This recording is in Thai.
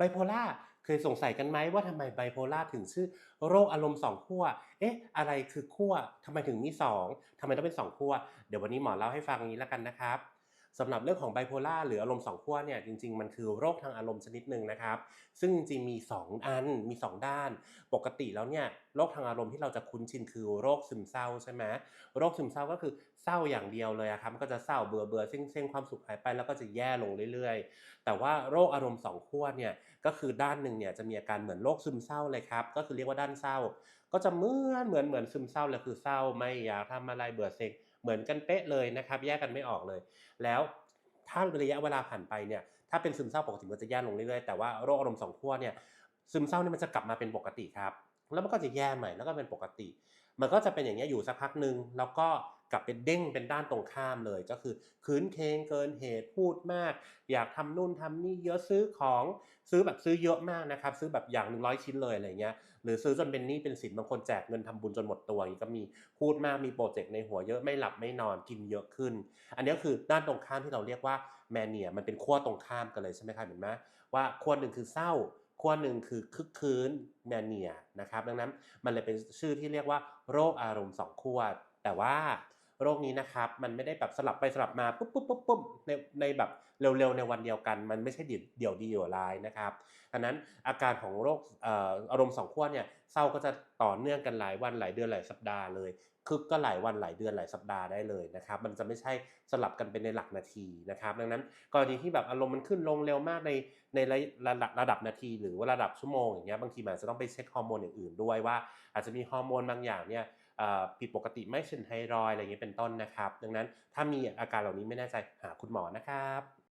ไบโพล่าเคยสงสัยกันไหมว่าทำไมไบโพล่าถึงชื่อโรคอารมณ์สองขั้ว เอ๊ะ อะไรคือขั้วทำไมถึงมีสองทำไมต้องเป็นสองขั้ว เดี๋ยววันนี้หมอเล่าให้ฟังนี้แล้วกันนะครับ สำหรับเรื่องของไบโพล่าหรืออารมณ์สองขั้วเนี่ยจริงๆ มันคือโรคทางอารมณ์ชนิดหนึ่งนะครับ ซึ่งจริงๆมี 2 อันมี 2 ด้าน ปกติแล้วเนี่ยโรคทางอารมณ์ที่เราจะคุ้นชินคือโรคซึมเศร้าใช่ไหมโรคซึมเศร้าก็คือเศร้าอย่างเดียวเลยอะครับก็จะเศร้าเบื่อเบื่อเซ็งเซ็งความสุขหายไปแล้วก็จะแย่ลงเรื่อยๆ แต่ว่าโรคอารมณ์สองขั้วเนี่ยก็คือด้านหนึ่งเนี่ยจะมีอาการเหมือนโรคซึมเศร้าเลยครับก็คือเรียกว่าด้านเศร้า ก็จะเหมือนเหมือนเหมือนซึมเศร้าเลยคือเศร้าไม่อยากทำอะไรเบื่อเซ็ง เหมือนกันเป๊ะเลยนะครับ แยกกันไม่ออกเลย แล้วถ้าระยะเวลาผ่านไปเนี่ยถ้าเป็นซึมเศร้าปกติมันจะแย่ลงเรื่อยๆแต่ว่าโรคอารมณ์สองขั้วเนี่ยซึมเศร้าเนี่ยมันจะกลับมาเป็นปกติครับ แล้วมันก็จะแย่ใหม่แล้วก็เป็นปกติ มันก็จะเป็นอย่างนี้ยอยู่สักพักหนึ่งแล้วก็ กลับเป็นเด้งเป็นด้านตรงข้ามเลยก็คือคืนเคงเกินเหตุพูดมาก อยากทำนู่นทำนี่เยอะซื้อของซื้อแบบซื้อเยอะมากนะครับ ซื้อแบบอย่างหนึ่งร้อยชิ้นเลยอะไรเงี้ยหรือซื้อจนเป็นหนี้เป็นสินบางคนแจกเงินทำบุญจนหมดตัวอย่างก็มีพูดมากมีโปรเจกต์ในหัวเยอะไม่หลับไม่นอนกินเยอะขึ้น อันนี้ก็คือด้านตรงข้ามที่เราเรียกว่าแมเนียมันเป็นขั้วตรงข้ามกันเลยใช่ไหมครับเห็นไหมว่าขั้วหนึ่งคือเศร้าขั้วหนึ่งคือคึกคืนแมเนียนะครับดังนั้นมันเลยเป็นชื่อที่เรียกว่าโรคอารมณ์สองขั้วแต่ว่า โรคนี้นะครับมันไม่ได้แบบสลับไปสลับมาปุ๊บปุ๊บปุ๊บปุ๊บในในแบบเร็วๆในวันเดียวกัน มันไม่ใช่เดี่ยวเดียวดีเดี่ยวร้ายนะครับดังนั้นอาการของโรคอารมณ์สองขั้วเนี่ยเศร้าก็จะต่อเนื่องกันหลายวันหลายเดือนหลายสัปดาห์เลยคึกก็หลายวันหลายเดือนหลายสัปดาห์ได้เลยนะครับมันจะไม่ใช่สลับกันเป็นในหลักนาทีนะครับดังนั้นกรณีที่แบบอารมณ์มันขึ้นลงเร็วมากในในระดับระดับนาที หรือว่าระดับชั่วโมงอย่างเงี้ยบางทีมันจะต้องไปเช็คฮอร์โมนอย่างอื่นด้วยว่า อาจจะมีฮอร์โมนบางอย่างเนี่ย ผิดปกติไม่เช่นไทรอยอะไรอย่างเงี้ยเป็นต้นนะครับ ดังนั้นถ้ามีอาการเหล่านี้ไม่แน่ใจหาคุณหมอนะครับ